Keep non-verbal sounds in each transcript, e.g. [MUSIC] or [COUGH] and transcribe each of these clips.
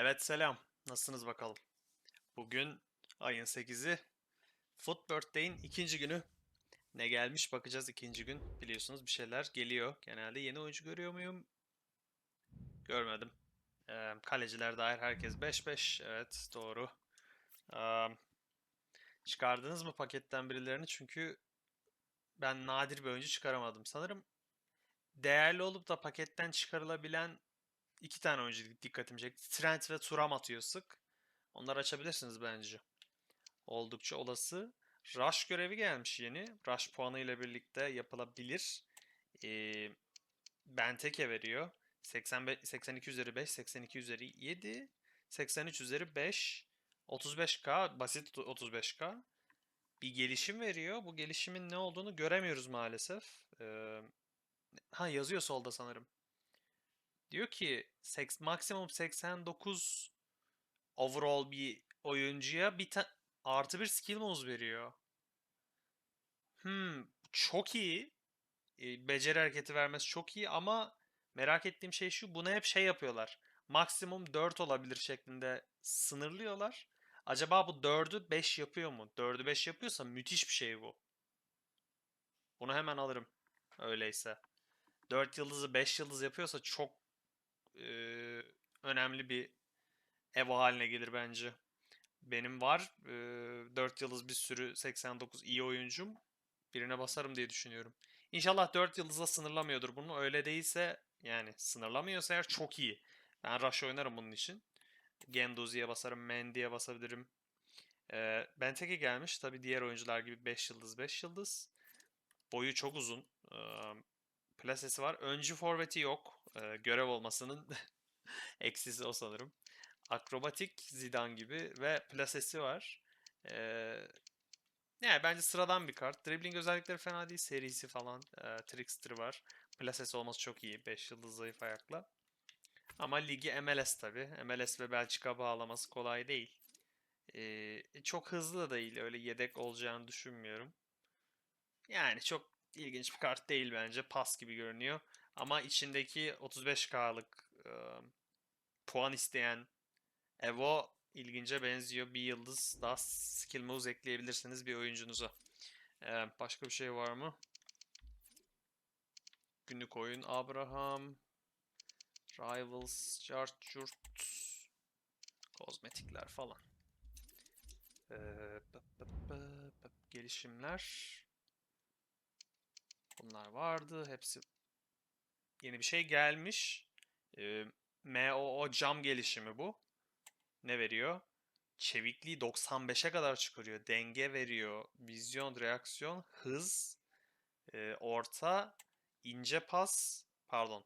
Evet selam. Nasılsınız bakalım? Bugün ayın 8'i. Foot Birthday'in ikinci günü. Ne gelmiş bakacağız ikinci gün. Biliyorsunuz bir şeyler geliyor. Genelde yeni oyuncu görüyor muyum? Görmedim. Ee, kaleciler dair herkes 5-5. Evet doğru. Ee, çıkardınız mı paketten birilerini? Çünkü ben nadir bir oyuncu çıkaramadım. Sanırım değerli olup da paketten çıkarılabilen iki tane oyuncu dikkatimi çekti. Trent ve Thuram atıyor sık. Onları açabilirsiniz bence. Oldukça olası. Rush görevi gelmiş yeni. Rush puanı ile birlikte yapılabilir. Ee, Benteke veriyor. 85, 82 üzeri 5, 82 üzeri 7, 83 üzeri 5, 35k, basit 35k. Bir gelişim veriyor. Bu gelişimin ne olduğunu göremiyoruz maalesef. Ee, ha yazıyor solda sanırım. Diyor ki seks, maksimum 89 overall bir oyuncuya bir ta- artı bir skill moves veriyor. Hmm, çok iyi. E, beceri hareketi vermesi çok iyi ama merak ettiğim şey şu. Bunu hep şey yapıyorlar. Maksimum 4 olabilir şeklinde sınırlıyorlar. Acaba bu 4'ü 5 yapıyor mu? 4'ü 5 yapıyorsa müthiş bir şey bu. Bunu hemen alırım. Öyleyse. 4 yıldızı 5 yıldız yapıyorsa çok e, önemli bir Evo haline gelir bence. Benim var. E, 4 yıldız bir sürü 89 iyi oyuncum. Birine basarım diye düşünüyorum. İnşallah 4 yıldıza sınırlamıyordur bunu. Öyle değilse yani sınırlamıyorsa eğer çok iyi. Ben Rush oynarım bunun için. Genduzi'ye basarım, Mendy'ye basabilirim. Ee, Benteke gelmiş. Tabi diğer oyuncular gibi 5 yıldız 5 yıldız. Boyu çok uzun. Ee, plasesi var. Öncü forveti yok. Ee, görev olmasının [LAUGHS] eksisi o sanırım. Akrobatik Zidane gibi ve plasesi var. Ee, yani bence sıradan bir kart. Dribbling özellikleri fena değil. Serisi falan. E, Trickster var. Plasesi olması çok iyi. 5 yıldız zayıf ayakla. Ama ligi MLS tabi. MLS ve Belçika bağlaması kolay değil. E, çok hızlı da değil. Öyle yedek olacağını düşünmüyorum. Yani çok ilginç bir kart değil bence. Pas gibi görünüyor. Ama içindeki 35K'lık e, puan isteyen Evo ilgince benziyor. Bir yıldız daha skill moves ekleyebilirsiniz bir oyuncunuza. Ee, başka bir şey var mı? Günlük oyun Abraham. Rivals, Chart, Churt. Kozmetikler falan. Ee, bıp bıp bıp bıp. Gelişimler. Bunlar vardı. Hepsi yeni bir şey gelmiş. Ee, MOO cam gelişimi bu ne veriyor? Çevikliği 95'e kadar çıkarıyor. Denge veriyor. Vizyon, reaksiyon, hız, e, orta, ince pas, pardon.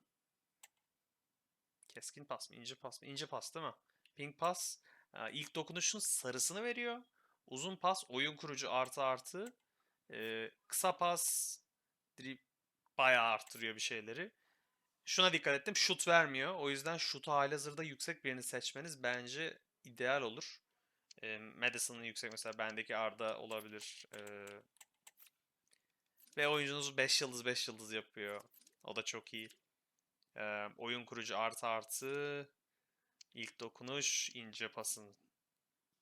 Keskin pas mı? İnce pas mı? İnce pas değil mi? Ping pas. e, ilk dokunuşun sarısını veriyor. Uzun pas, oyun kurucu artı artı. E, kısa pas, bayağı arttırıyor bir şeyleri. Şuna dikkat ettim. Şut vermiyor. O yüzden şutu halihazırda yüksek birini seçmeniz bence ideal olur. E, Madison'ın yüksek mesela bendeki Arda olabilir. E, ve oyuncunuz 5 yıldız 5 yıldız yapıyor. O da çok iyi. E, oyun kurucu artı artı. İlk dokunuş ince pasın.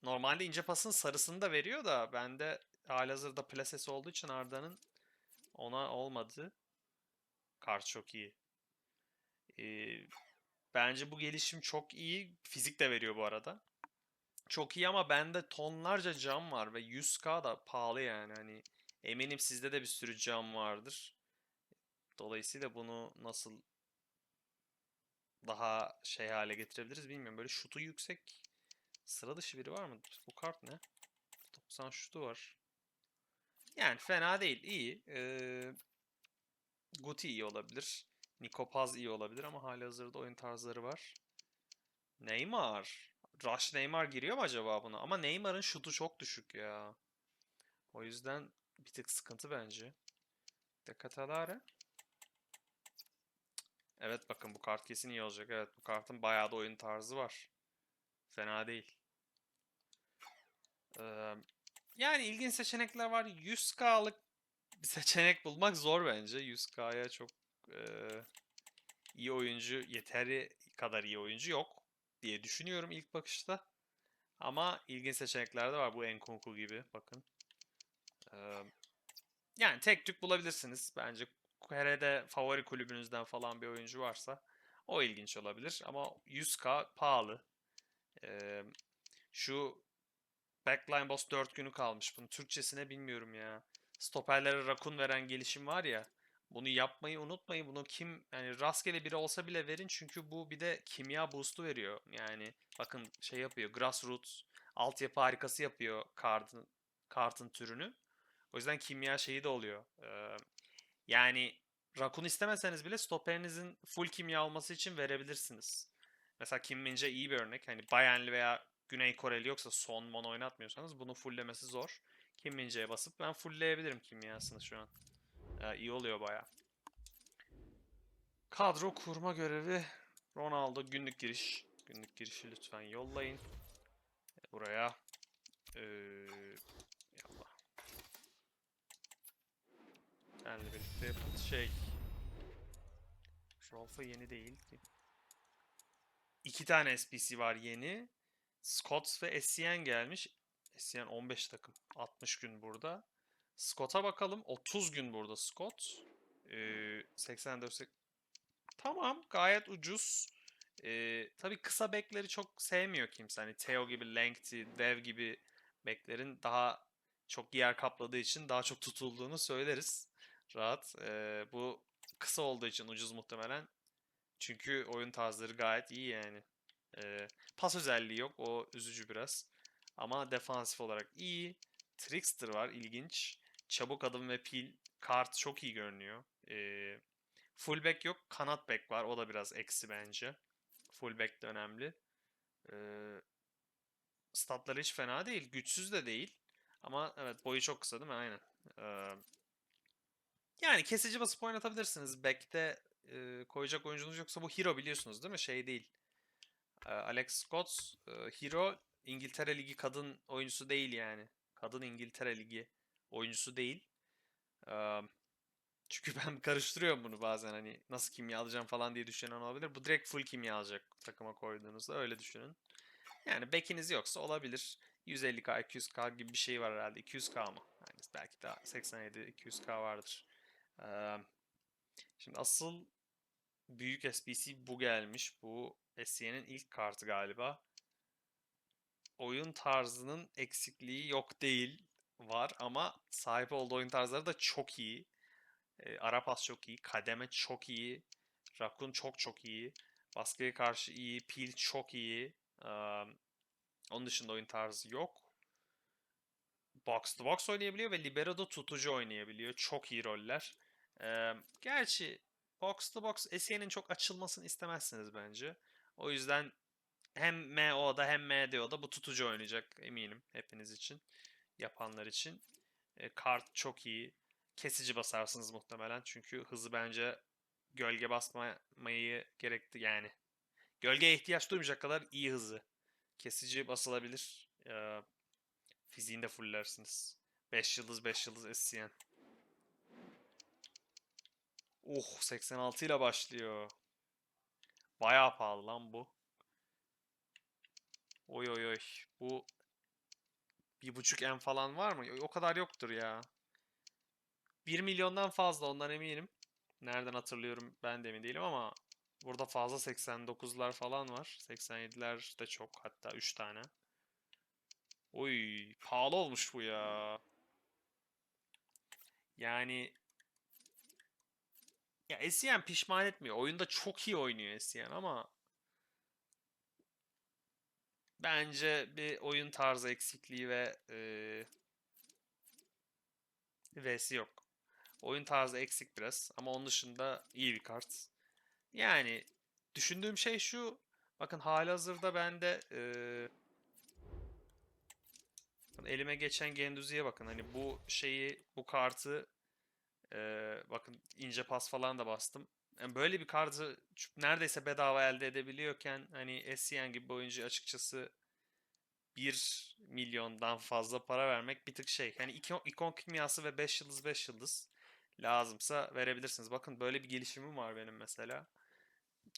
Normalde ince pasın sarısını da veriyor da bende halihazırda plasesi olduğu için Arda'nın ona olmadı. Kart çok iyi. Ee, bence bu gelişim çok iyi. Fizik de veriyor bu arada. Çok iyi ama bende tonlarca cam var ve 100k da pahalı yani. Hani eminim sizde de bir sürü cam vardır. Dolayısıyla bunu nasıl daha şey hale getirebiliriz bilmiyorum. Böyle şutu yüksek sıra dışı biri var mı? Bu kart ne? 90 şutu var. Yani fena değil. iyi. Ee, Guti iyi olabilir. Nikopaz iyi olabilir ama hali hazırda oyun tarzları var. Neymar. Rush Neymar giriyor mu acaba buna? Ama Neymar'ın şutu çok düşük ya. O yüzden bir tık sıkıntı bence. Decathlare. Evet bakın bu kart kesin iyi olacak. Evet bu kartın bayağı da oyun tarzı var. Fena değil. Ee, yani ilginç seçenekler var. 100k'lık bir seçenek bulmak zor bence. 100k'ya çok e, iyi oyuncu, yeteri kadar iyi oyuncu yok. diye düşünüyorum ilk bakışta. Ama ilginç seçenekler de var. Bu Enkunku gibi. Bakın. Ee, yani tek tük bulabilirsiniz. Bence KR'de favori kulübünüzden falan bir oyuncu varsa o ilginç olabilir. Ama 100k pahalı. Ee, şu Backline Boss 4 günü kalmış. Bunun Türkçesine bilmiyorum ya. Stoperlere rakun veren gelişim var ya. Bunu yapmayı unutmayın. Bunu kim yani rastgele biri olsa bile verin çünkü bu bir de kimya boost'u veriyor. Yani bakın şey yapıyor. Grassroots altyapı harikası yapıyor kartın kartın türünü. O yüzden kimya şeyi de oluyor. Ee, yani rakun istemeseniz bile stoperinizin full kimya olması için verebilirsiniz. Mesela Kim Min-jae iyi bir örnek. Hani Bayernli veya Güney Koreli yoksa son mon oynatmıyorsanız bunu fulllemesi zor. Kim Min-jae'ye basıp ben fullleyebilirim kimyasını şu an. Ee, iyi oluyor baya. Kadro kurma görevi Ronaldo günlük giriş. Günlük girişi lütfen yollayın. Buraya. Ee, yallah. Benle birlikte. Şey. Rolf'a yeni değil. İki tane SPC var yeni. Scott ve Essien gelmiş. Essien 15 takım. 60 gün burada. Scott'a bakalım. 30 gün burada Scott. Ee, 84 sek- Tamam. Gayet ucuz. Ee, tabii kısa bekleri çok sevmiyor kimse. Hani Theo gibi, Lengthy, Dev gibi beklerin daha çok yer kapladığı için daha çok tutulduğunu söyleriz. Rahat. Ee, bu kısa olduğu için ucuz muhtemelen. Çünkü oyun tarzları gayet iyi yani. Ee, pas özelliği yok. O üzücü biraz. Ama defansif olarak iyi. Trickster var. ilginç. Çabuk adım ve pil. Kart çok iyi görünüyor. Ee, fullback yok. Kanat back var. O da biraz eksi bence. Fullback de önemli. Ee, statları hiç fena değil. Güçsüz de değil. Ama evet boyu çok kısa değil mi? Aynen. Ee, yani kesici basıp oynatabilirsiniz. Back'te e, koyacak oyuncunuz yoksa bu Hero biliyorsunuz değil mi? Şey değil. Ee, Alex Scott e, Hero İngiltere Ligi kadın oyuncusu değil yani. Kadın İngiltere Ligi oyuncusu değil. Ee, çünkü [LAUGHS] ben karıştırıyorum bunu bazen hani nasıl kimya alacağım falan diye düşünen olabilir. Bu direkt full kimya alacak takıma koyduğunuzda öyle düşünün. Yani bekiniz yoksa olabilir. 150k, 200k gibi bir şey var herhalde. 200k mı? Yani belki daha 87, 200k vardır. Ee, şimdi asıl büyük SBC bu gelmiş. Bu SC'nin ilk kartı galiba. Oyun tarzının eksikliği yok değil. Var ama sahip olduğu oyun tarzları da çok iyi. E, Arapas çok iyi. Kademe çok iyi. Rakun çok çok iyi. Baskıya karşı iyi. Pil çok iyi. Ee, onun dışında oyun tarzı yok. Box to box oynayabiliyor ve libero'da tutucu oynayabiliyor. Çok iyi roller. Ee, gerçi box to box SE'nin çok açılmasını istemezsiniz bence. O yüzden hem MO'da hem MDO'da bu tutucu oynayacak eminim hepiniz için. Yapanlar için. E, kart çok iyi. Kesici basarsınız muhtemelen. Çünkü hızı bence gölge basmayı gerekti yani. Gölgeye ihtiyaç duymayacak kadar iyi hızı. Kesici basılabilir. Ee, fiziğini de fullersiniz. 5 yıldız 5 yıldız SCN. Oh 86 ile başlıyor. Bayağı pahalı lan bu. Oy oy oy. Bu bir buçuk M falan var mı? O kadar yoktur ya. 1 milyondan fazla ondan eminim. Nereden hatırlıyorum ben de emin değilim ama burada fazla 89'lar falan var. 87'ler de çok hatta 3 tane. Oy pahalı olmuş bu ya. Yani ya SCN pişman etmiyor. Oyunda çok iyi oynuyor SCN ama bence bir oyun tarzı eksikliği ve eee V'si yok. Oyun tarzı eksik biraz ama onun dışında iyi bir kart. Yani düşündüğüm şey şu. Bakın halihazırda bende bakın elime geçen Genduzi'ye bakın. Hani bu şeyi, bu kartı eee, bakın ince pas falan da bastım. Yani böyle bir kartı neredeyse bedava elde edebiliyorken hani SCN gibi bir oyuncu açıkçası 1 milyondan fazla para vermek bir tık şey. Yani ikon, ikon kimyası ve 5 yıldız 5 yıldız lazımsa verebilirsiniz. Bakın böyle bir gelişimim var benim mesela.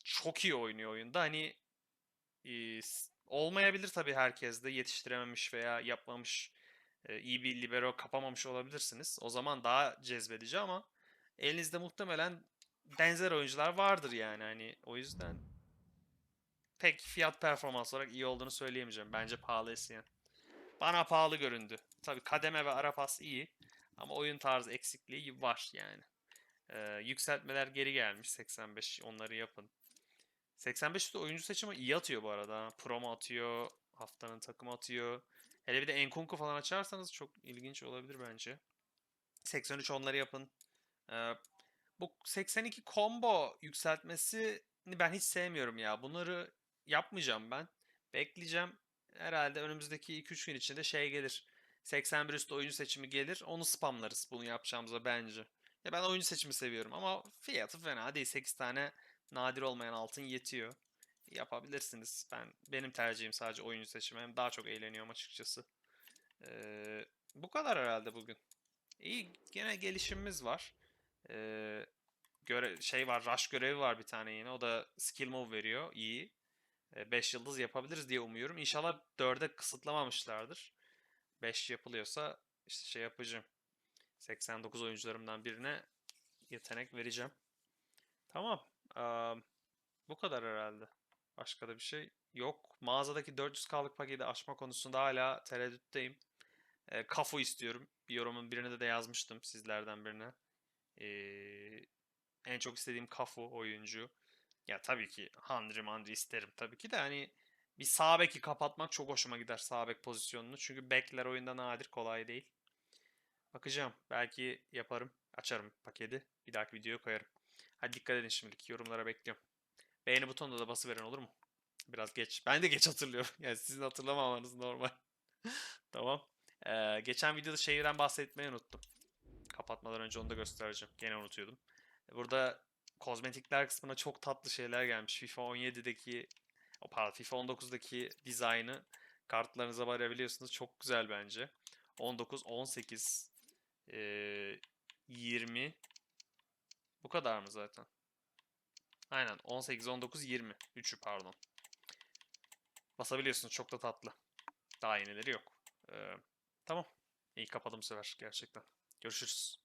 Çok iyi oynuyor oyunda. Hani e, olmayabilir tabii herkeste yetiştirememiş veya yapmamış iyi bir libero kapamamış olabilirsiniz. O zaman daha cezbedici ama elinizde muhtemelen benzer oyuncular vardır yani hani o yüzden pek fiyat performans olarak iyi olduğunu söyleyemeyeceğim. Bence pahalı Essien. Bana pahalı göründü. Tabii kademe ve ara pas iyi ama oyun tarzı eksikliği var yani. Ee, yükseltmeler geri gelmiş 85 onları yapın. 85'te oyuncu seçimi iyi atıyor bu arada. Promo atıyor, haftanın takımı atıyor. Hele bir de Enkunku falan açarsanız çok ilginç olabilir bence. 83 onları yapın. Ee, bu 82 combo yükseltmesini ben hiç sevmiyorum ya. Bunları yapmayacağım ben. Bekleyeceğim. Herhalde önümüzdeki 2-3 gün içinde şey gelir. 81 üstü oyuncu seçimi gelir. Onu spamlarız bunu yapacağımıza bence. Ya ben oyuncu seçimi seviyorum ama fiyatı fena değil. 8 tane nadir olmayan altın yetiyor. Yapabilirsiniz. Ben benim tercihim sadece oyuncu seçimi. Hem daha çok eğleniyorum açıkçası. Ee, bu kadar herhalde bugün. İyi gene gelişimimiz var. Ee, göre şey var, rush görevi var bir tane yine. O da skill move veriyor. İyi. 5 yıldız yapabiliriz diye umuyorum. İnşallah 4'e kısıtlamamışlardır. 5 yapılıyorsa işte şey yapacağım. 89 oyuncularımdan birine yetenek vereceğim. Tamam. Am, bu kadar herhalde. Başka da bir şey yok. Mağazadaki 400K'lık paketi açma konusunda hala tereddütteyim. E, Kafu istiyorum. Bir yorumun birine de yazmıştım sizlerden birine. Ee, en çok istediğim Kafu oyuncu. Ya tabii ki Handri Mandri isterim tabii ki de hani bir sağ beki kapatmak çok hoşuma gider sağ bek pozisyonunu. Çünkü bekler oyunda nadir kolay değil. Bakacağım. Belki yaparım. Açarım paketi. Bir dahaki videoya koyarım. Hadi dikkat edin şimdilik. Yorumlara bekliyorum. Beğeni butonuna da basıverin olur mu? Biraz geç. Ben de geç hatırlıyorum. [LAUGHS] Yani sizin hatırlamamanız normal. [LAUGHS] Tamam. Ee, geçen videoda şeyden bahsetmeyi unuttum. Kapatmadan önce onu da göstereceğim. Gene unutuyordum. Burada kozmetikler kısmına çok tatlı şeyler gelmiş. FIFA 17'deki o pardon FIFA 19'daki dizaynı kartlarınıza verebiliyorsunuz. Çok güzel bence. 19, 18, eee, 20 bu kadar mı zaten? Aynen 18, 19, 20. Üçü pardon. Basabiliyorsunuz. Çok da tatlı. Daha yenileri yok. Eee, tamam. İyi kapadım bu sefer gerçekten. Görüşürüz.